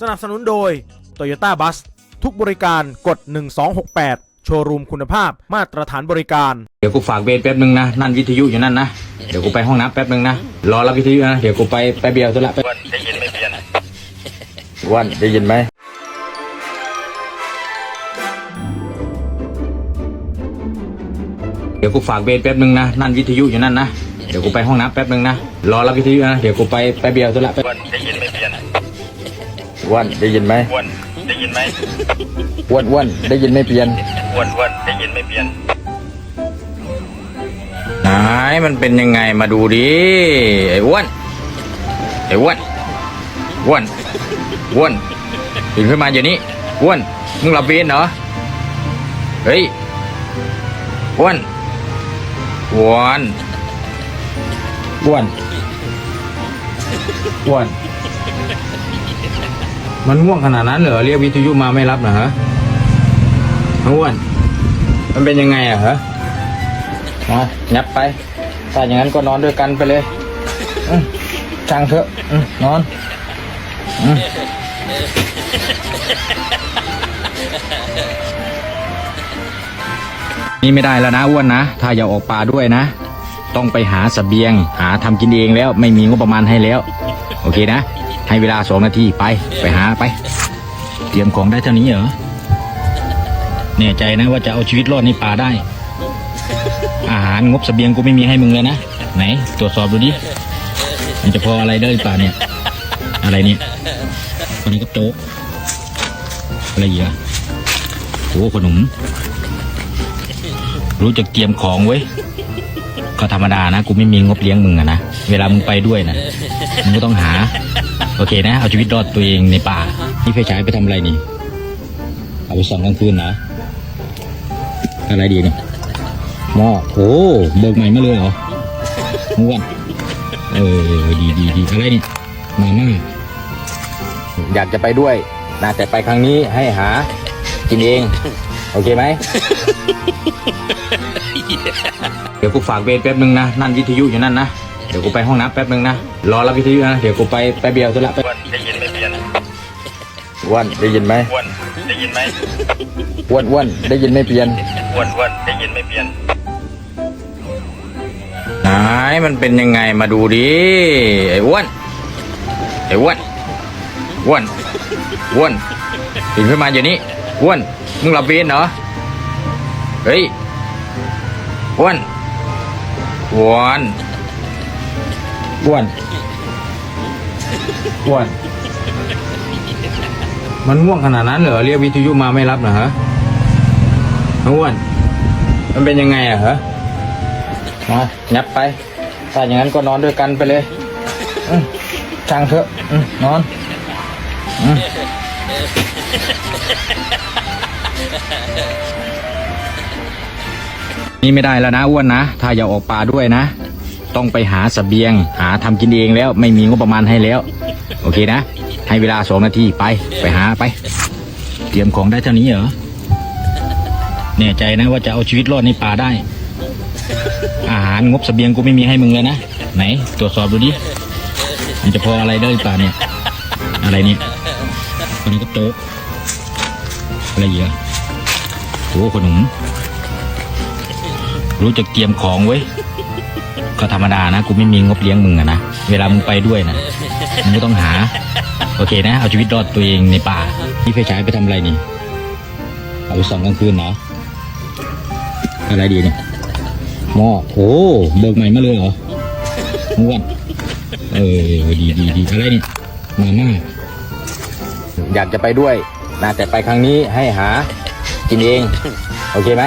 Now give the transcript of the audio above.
สนับสนุนโดย Toyota Bus ทุกบริการกด 1268 โชว์รูมคุณภาพมาตรฐานบริการ เดี๋ยวกูฝากเบสแป๊บนึงนะ นั่นวิทยุอยู่นั่นนะ เดี๋ยวกูไปห้องน้ำแป๊บนึงนะ รอรับวิทยุนะ เดี๋ยวกูไปไปเบียวตัวละแป๊บวันได้ยินไม่เปลี่ยนวันได้ยินไหมเดี๋ยวกูฝากเบสแป๊บนึงนะ นั่นวิทยุอยู่นั่นนะ เดี๋ยวกูไปห้องน้ำแป๊บนึงนะ รอรับวิทยุนะ เดี๋ยวกูไปไปเบียวตัวละแป๊บวันได้ยินไม่เปลี่ยน วันได้ยินไหมวันได้ยินไหมวันวันได้ยินไม่เปลี่ยนวันวันได้ยินไม่เปลี่ยนไหนมันเป็นยังไงมาดูดิไอ้อ้วนไอ้อ้วนอ้วนอ้วนตื่นขึ้นมาเดี๋ยวนี้อ้วนมึงหลับเวรเหรอเฮ้ยอ้วนอ้วนอ้วนอ้วน มันง่วงขนาดนั้นเหรอเรียกวิทยุมาไม่รับนะฮะอ้วน มันเป็นยังไงอะฮะมายับไปถ้าอย่างนั้นก็นอนด้วยกันไปเลยช่างเถอะนอนอนี่ไม่ได้แล้วนะอ้วนนะ ถ้าอย่าออกป่าด้วยนะ ต้องไปหาสเสบียง หาทำกินเองแล้ว ไม่มีงบประมาณให้แล้ว โอเคนะ ให้เวลาสองนาทีไป ไปหาไป เตรียมของได้เท่านี้เหรอแน่ใจนะว่าจะเอาชีวิตรอดในป่าได้ อาหารงบเสบียงกูไม่มีให้มึงเลยนะ ไหน ตรวจสอบดูดิ มันจะพออะไรได้หรือเปล่าเนี่ย อะไรเนี่ยคนนี้ก็โจ๊กอะไรอีกอะโอ้ขนม รู้จักเตรียมของเว้ยก็ธรรมดานะ กูไม่มีงบเลี้ยงมึงอะนะ เวลามึงไปด้วยนะมึงก็ต้องหา โอเคนะ เอาชีวิตรอดตัวเองในป่า นี่ไฟฉายไปทำอะไรนี่ เอาไปส่องกลางคืนเหรอ อะไรดีเนี่ยหม้อโอ้เบิกใหม่มาเลยเหรอม้วนเออ ดีดีดีอะไรนี่มาม่าอยากจะไปด้วยนะแต่ไปครั้งนี้ให้หา กินเอง โอเคไหม เดี๋ยวกูฝากเบสแป๊บนึงนะ นั่นวิทยุอยู่นั่นนะ เดี๋ยวกูไปห้องน้ำแป๊บนึงนะ รอรับวิทยุนะ เดี๋ยวกูไปไปเบียวตัวละแป๊บวันได้ยินไม่เปลี่ยนวันได้ยินไหมวันได้ยินไหมวันวันได้ยินไม่เปลี่ยนวันวันได้ยินไม่เปลี่ยนไหนมันเป็นยังไงมาดูดิไอ้อ้วนไอ้อ้วนอ้วนอ้วนตื่นขึ้นมาเดี๋ยวนี้อ้วนมึงหลับเวรเหรอเฮ้ยอ้วนอ้วน อ้วนอ้วน มันง่วงขนาดนั้นเหรอเรียกวิทยุมาไม่รับนะฮะอ้วน มันเป็นยังไงอะฮะมายับไปถ้าอย่างนั้นก็นอนด้วยกันไปเลยช่างเถอะนอนอนี่ไม่ได้แล้วนะอ้วนนะ ถ้าอย่าออกป่าด้วยนะ ต้องไปหาสเสบียง หาทำกินเองแล้วไม่มีงบประมาณให้แล้ว โอเคนะ ให้เวลาสองนาทีไปไปหาไป เตรียมของได้เท่านี้เหรอแน่ใจนะว่าจะเอาชีวิตรอดในป่าได้ อาหารงบสเสบียงกูไม่มีให้มึงเลยนะ ไหน ตรวจสอบดูดิมันจะพออะไรได้หรือเปล่าเนี่ย อะไรเนี่ยคนนี้ก็โจ๊กอะไรอีกอะโอ้ขนมรู้จักเตรียมของเว้ ก็ธรรมดานะกูไม่มีงบเลี้ยงมึงอะนะเวลามึงไปด้วยนะมึงก็ต้องหา โอเคนะ เอาชีวิตรอดตัวเองในป่านี่ไฟฉายไปทำอะไรนี่เอาไปส่องกลางคืนเหรออะไรดีเนี่ยหม้อโอ้เบิกใหม่มาเลยเหรอม้วนเออดีดีดีอะไรนี่มาม่าอยากจะไปด้วยนะแต่ไปครั้งนี้ให้หา กินเอง โอเคไหม